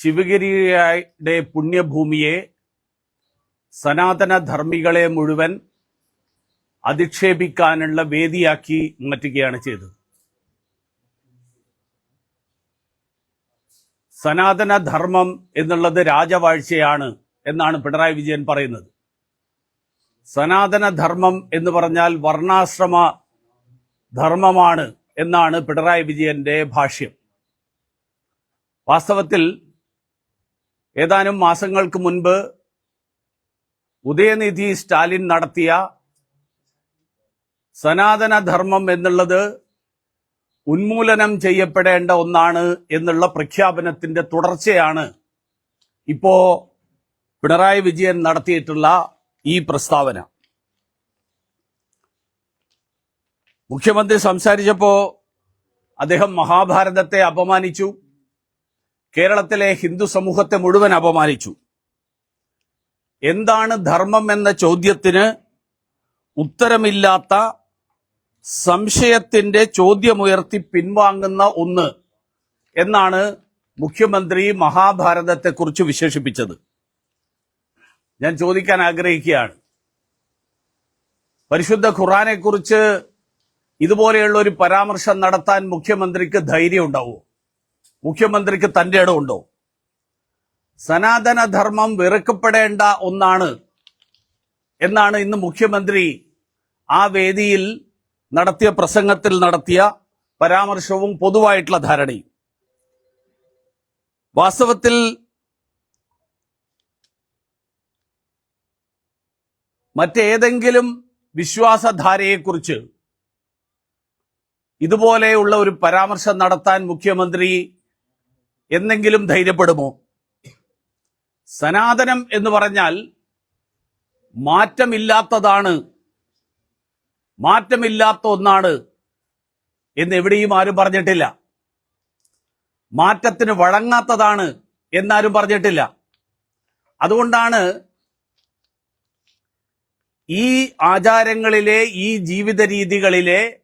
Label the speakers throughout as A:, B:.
A: ശിവഗിരിയുടെ പുണ്യഭൂമിയെ സനാതന ധർമ്മികളെ മുഴുവൻ അധിക്ഷേപിക്കാനുള്ള വേദിയാക്കി മാറ്റുകയാണ് ചെയ്തത്. സനാതന ധർമ്മം എന്നുള്ളത് രാജവാഴ്ചയാണ് എന്നാണ് പിണറായി വിജയൻ പറയുന്നത്. സനാതന ധർമ്മം എന്ന് പറഞ്ഞാൽ വർണാശ്രമ ധർമ്മമാണ് എന്നാണ് പിണറായി വിജയന്റെ ഭാഷ്യം. വാസ്തവത്തിൽ ഏതാനും മാസങ്ങൾക്ക് മുൻപ് ഉദയനിധി സ്റ്റാലിൻ നടത്തിയ സനാതന ധർമ്മം എന്നുള്ളത് ഉന്മൂലനം ചെയ്യപ്പെടേണ്ട ഒന്നാണ് എന്നുള്ള പ്രഖ്യാപനത്തിന്റെ തുടർച്ചയാണ് ഇപ്പോ പിണറായി വിജയൻ നടത്തിയിട്ടുള്ള ഈ പ്രസ്താവന. മുഖ്യമന്ത്രി സംസാരിച്ചപ്പോ അദ്ദേഹം മഹാഭാരതത്തെ അപമാനിച്ചു. കേരളത്തിലെ ഹിന്ദു സമൂഹത്തെ മുഴുവൻ അപമാനിച്ചു. എന്താണ് ധർമ്മം എന്ന ചോദ്യത്തിന് ഉത്തരമില്ലാത്ത സംശയത്തിന്റെ ചോദ്യമുയർത്തി പിൻവാങ്ങുന്ന ഒന്ന് എന്നാണ് മുഖ്യമന്ത്രി മഹാഭാരതത്തെക്കുറിച്ച് വിശേഷിപ്പിച്ചത്. ഞാൻ ചോദിക്കാൻ ആഗ്രഹിക്കുകയാണ്. പരിശുദ്ധ ഖുറാനെക്കുറിച്ച് ഇതുപോലെയുള്ള ഒരു പരാമർശം നടത്താൻ മുഖ്യമന്ത്രിക്ക് ധൈര്യം ഉണ്ടാവുമോ മുഖ്യമന്ത്രിക്ക് തന്റെ ഇടമുണ്ടോ? സനാതനധർമ്മം വെറുക്കപ്പെടേണ്ട ഒന്നാണ് എന്നാണ് ഇന്ന് മുഖ്യമന്ത്രി ആ വേദിയിൽ നടത്തിയ പ്രസംഗത്തിൽ നടത്തിയ പരാമർശവും പൊതുവായിട്ടുള്ള ധാരണയും. വാസ്തവത്തിൽ മറ്റേതെങ്കിലും വിശ്വാസധാരയെക്കുറിച്ച് ഇതുപോലെയുള്ള ഒരു പരാമർശം നടത്താൻ മുഖ്യമന്ത്രി എന്തെങ്കിലും ധൈര്യപ്പെടുമോ? സനാതനം എന്ന് പറഞ്ഞാൽ മാറ്റമില്ലാത്തതാണ്. മാറ്റമില്ലാത്ത ഒന്നാണ് എന്ന് എവിടെയും ആരും പറഞ്ഞിട്ടില്ല. മാറ്റത്തിന് വഴങ്ങാത്തതാണ് എന്നാരും പറഞ്ഞിട്ടില്ല. അതുകൊണ്ടാണ് ഈ ആചാരങ്ങളിലെ ഈ ജീവിത രീതികളിലെ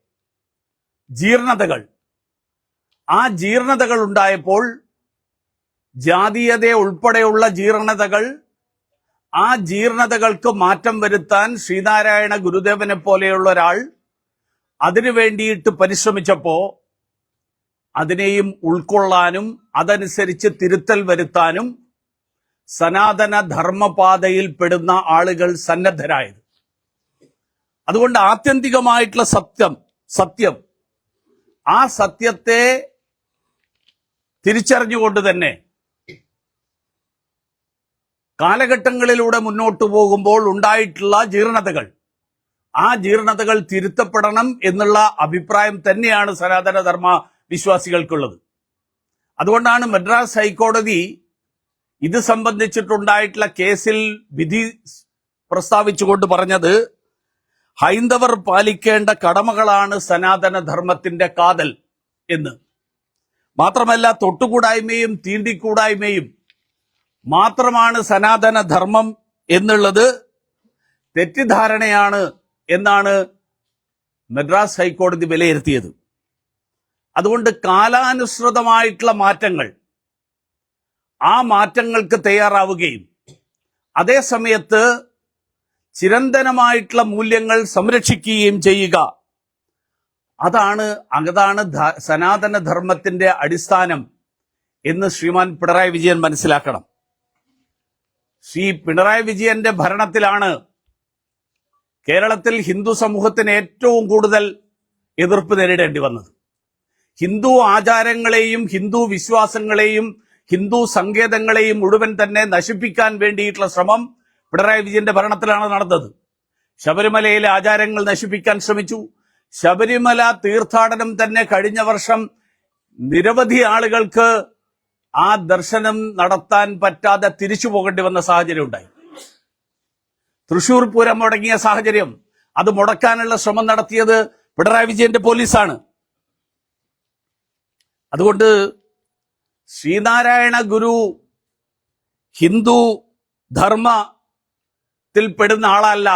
A: ജീർണതകൾ. ആ ജീർണതകൾ ഉണ്ടായപ്പോൾ ജാതീയത ഉൾപ്പെടെയുള്ള ജീർണതകൾ ആ ജീർണതകൾക്ക് മാറ്റം വരുത്താൻ ശ്രീനാരായണ ഗുരുദേവനെ പോലെയുള്ള ഒരാൾ അതിനു വേണ്ടിയിട്ട് പരിശ്രമിച്ചപ്പോ അതിനെയും ഉൾക്കൊള്ളാനും അതനുസരിച്ച് തിരുത്തൽ വരുത്താനും സനാതന ധർമ്മപാതയിൽ പെടുന്ന ആളുകൾ സന്നദ്ധരായത്. അതുകൊണ്ട് ആത്യന്തികമായിട്ടുള്ള സത്യം സത്യം ആ സത്യത്തെ തിരിച്ചറിഞ്ഞുകൊണ്ട് തന്നെ കാലഘട്ടങ്ങളിലൂടെ മുന്നോട്ട് പോകുമ്പോൾ ഉണ്ടായിട്ടുള്ള ജീർണതകൾ. ആ ജീർണതകൾ തിരുത്തപ്പെടണം എന്നുള്ള അഭിപ്രായം തന്നെയാണ് സനാതനധർമ്മ വിശ്വാസികൾക്കുള്ളത്. അതുകൊണ്ടാണ് മദ്രാസ് ഹൈക്കോടതി ഇത് സംബന്ധിച്ചിട്ടുണ്ടായിട്ടുള്ള കേസിൽ വിധി പ്രസ്താവിച്ചുകൊണ്ട് പറഞ്ഞത് ഹൈന്ദവർ പാലിക്കേണ്ട കടമകളാണ് സനാതനധർമ്മത്തിന്റെ കാതൽ എന്ന്. മാത്രമല്ല തൊട്ടുകൂടായ്മയും തീണ്ടിക്കൂടായ്മയും മാത്രമാണ് സനാതന ധർമ്മം എന്നുള്ളത് തെറ്റിദ്ധാരണയാണ് എന്നാണ് മദ്രാസ് ഹൈക്കോടതി വിലയിരുത്തിയത്. അതുകൊണ്ട് കാലാനുസൃതമായിട്ടുള്ള മാറ്റങ്ങൾ ആ മാറ്റങ്ങൾക്ക് തയ്യാറാവുകയും അതേ സമയത്ത് ചിരന്തനമായിട്ടുള്ള മൂല്യങ്ങൾ സംരക്ഷിക്കുകയും ചെയ്യുക. അതാണ് അതാണ് സനാതന ധർമ്മത്തിന്റെ അടിസ്ഥാനം എന്ന് ശ്രീമാൻ പിണറായി വിജയൻ മനസ്സിലാക്കണം. ശ്രീ പിണറായി വിജയന്റെ ഭരണത്തിലാണ് കേരളത്തിൽ ഹിന്ദു സമൂഹത്തിന് ഏറ്റവും കൂടുതൽ എതിർപ്പ് നേരിടേണ്ടി വന്നത്. ഹിന്ദു ആചാരങ്ങളെയും ഹിന്ദു വിശ്വാസങ്ങളെയും ഹിന്ദു സങ്കേതങ്ങളെയും മുഴുവൻ തന്നെ നശിപ്പിക്കാൻ വേണ്ടിയിട്ടുള്ള ശ്രമം പിണറായി വിജയന്റെ ഭരണത്തിലാണ് നടന്നത്. ശബരിമലയിലെ ആചാരങ്ങൾ നശിപ്പിക്കാൻ ശ്രമിച്ചു. ശബരിമല തീർത്ഥാടനം തന്നെ കഴിഞ്ഞ വർഷം നിരവധി ആളുകൾക്ക് ആ ദർശനം നടത്താൻ പറ്റാതെ തിരിച്ചു പോകേണ്ടി വന്ന സാഹചര്യം ഉണ്ടായി. തൃശൂർ പൂരം മുടങ്ങിയ സാഹചര്യം അത് മുടക്കാനുള്ള ശ്രമം നടത്തിയത് പിണറായി വിജയന്റെ പോലീസാണ്. അതുകൊണ്ട് ശ്രീനാരായണ ഗുരു ഹിന്ദു ധർമ്മത്തിൽ പെടുന്ന ആളല്ല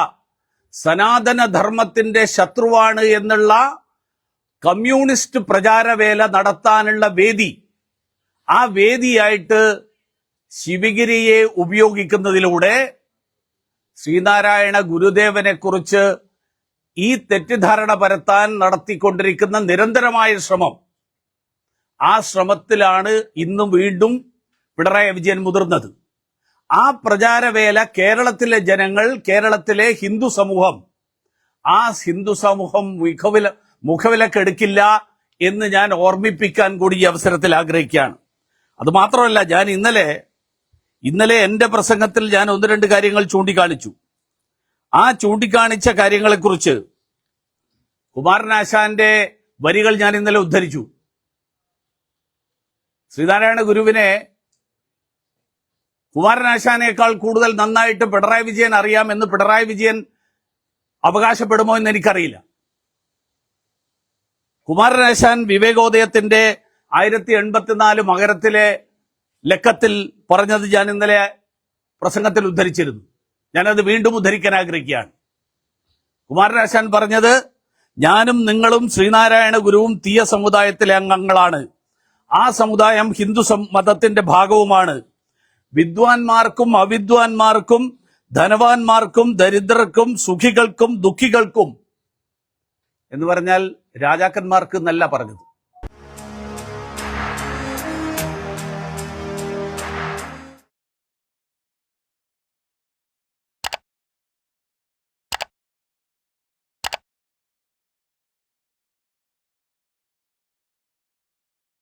A: സനാതന ധർമ്മത്തിന്റെ ശത്രുവാണ് എന്നുള്ള കമ്മ്യൂണിസ്റ്റ് പ്രചാരവേല നടത്താനുള്ള വേദി ആ വേദിയായിട്ട് ശിവഗിരിയെ ഉപയോഗിക്കുന്നതിലൂടെ ശ്രീനാരായണ ഗുരുദേവനെ കുറിച്ച് ഈ തെറ്റിദ്ധാരണ പരത്താൻ നടത്തിക്കൊണ്ടിരിക്കുന്ന നിരന്തരമായ ശ്രമം. ആ ശ്രമത്തിലാണ് ഇന്നും വീണ്ടും പിണറായി വിജയൻ മുതിർന്നത്. ആ പ്രചാരവേല കേരളത്തിലെ ജനങ്ങൾ കേരളത്തിലെ ഹിന്ദു സമൂഹം ആ ഹിന്ദു സമൂഹം മുഖവില മുഖവിലക്കെടുക്കില്ല എന്ന് ഞാൻ ഓർമ്മിപ്പിക്കാൻ കൂടി ഈ അവസരത്തിൽ ആഗ്രഹിക്കുകയാണ്. അത് മാത്രമല്ല ഞാൻ ഇന്നലെ ഇന്നലെ എന്റെ പ്രസംഗത്തിൽ ഞാൻ ഒന്ന് രണ്ട് കാര്യങ്ങൾ ചൂണ്ടിക്കാണിച്ചു. ആ ചൂണ്ടിക്കാണിച്ച കാര്യങ്ങളെക്കുറിച്ച് കുമാരനാശാന്റെ വരികൾ ഞാൻ ഇന്നലെ ഉദ്ധരിച്ചു. ശ്രീനാരായണ ഗുരുവിനെ കുമാരനാശാനേക്കാൾ കൂടുതൽ നന്നായിട്ട് പിണറായി വിജയൻ അറിയാമെന്ന് പിണറായി വിജയൻ അവകാശപ്പെടുമോ എന്ന് എനിക്കറിയില്ല. കുമാരനാശാൻ വിവേകോദയത്തിന്റെ ആയിരത്തി എൺപത്തിനാല് മകരത്തിലെ ലക്കത്തിൽ പറഞ്ഞത് ഞാൻ ഇന്നലെ പ്രസംഗത്തിൽ ഉദ്ധരിച്ചിരുന്നു. ഞാനത് വീണ്ടും ഉദ്ധരിക്കാൻ ആഗ്രഹിക്കുകയാണ്. കുമാരനാശാൻ പറഞ്ഞത് ഞാനും നിങ്ങളും ശ്രീനാരായണ ഗുരുവും തീയ സമുദായത്തിലെ അംഗങ്ങളാണ്. ആ സമുദായം ഹിന്ദു മതത്തിന്റെ ഭാഗവുമാണ്. വിദ്വാൻമാർക്കും അവിദ്വാൻമാർക്കും ധനവാന്മാർക്കും ദരിദ്രർക്കും സുഖികൾക്കും ദുഃഖികൾക്കും എന്ന് പറഞ്ഞാൽ രാജാക്കന്മാർക്ക് എന്നല്ല പറഞ്ഞത്.